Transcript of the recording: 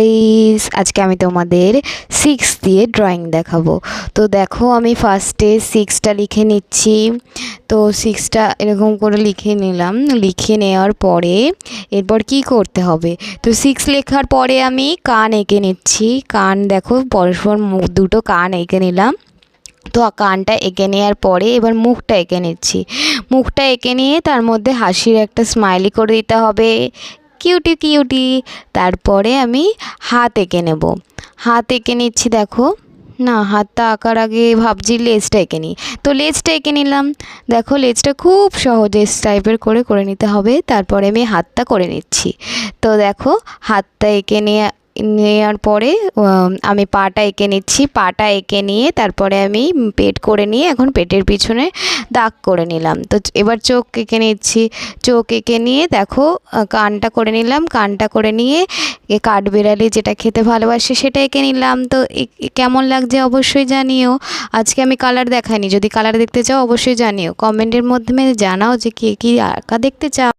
Guys আজকে আমি তোমাদের সিক্স দিয়ে ড্রয়িং দেখাবো। তো দেখো, আমি ফার্স্টে সিক্সটা লিখে নিচ্ছি। তো সিক্সটা এরকম করে লিখে নিলাম। লিখে নেওয়ার পরে এরপর কি করতে হবে? তো সিক্স লেখার পরে আমি কান এঁকে নিচ্ছি। কান দেখো, পরস্পর মুখ দুটো কান এঁকে নিলাম। তো কানটা এঁকে নেওয়ার পরে এবার মুখটা এঁকে নিচ্ছি। মুখটা এঁকে নিয়ে তার মধ্যে হাসির একটা স্মাইলি করে দিতে হবে। Cutie cutie. তারপরে আমি হাত এঁকে নেব। হাত এঁকে নিচ্ছি, দেখো। না, হাতটা আঁকার আগে ভাবছি লেজটা এঁকে নিই। তো লেজটা এঁকে নিলাম। দেখো, লেজটা খুব সহজে টাইপের করে করে নিতে হবে। তারপরে আমি হাতটা করে নিচ্ছি। তো দেখো, হাতটা এঁকে নিয়ে নেওয়ার পরে আমি পাটা এঁকে নিচ্ছি। পাটা এঁকে নিয়ে তারপরে আমি পেট করে নিয়ে এখন পেটের পিছনে দাগ করে নিলাম। তো এবার চোখ এঁকে নিচ্ছি। চোখ এঁকে নিয়ে দেখো কানটা করে নিলাম। কানটা করে নিয়ে এ কাঠবেড়ালি যেটা খেতে ভালোবাসে সেটা এঁকে নিলাম। তো কেমন লাগছে অবশ্যই জানিও। আজকে আমি কালার দেখাইনি। যদি কালার দেখতে চাও অবশ্যই জানিও। কমেন্টের মাধ্যমে জানাও যে কে, কী আঁকা দেখতে চাও।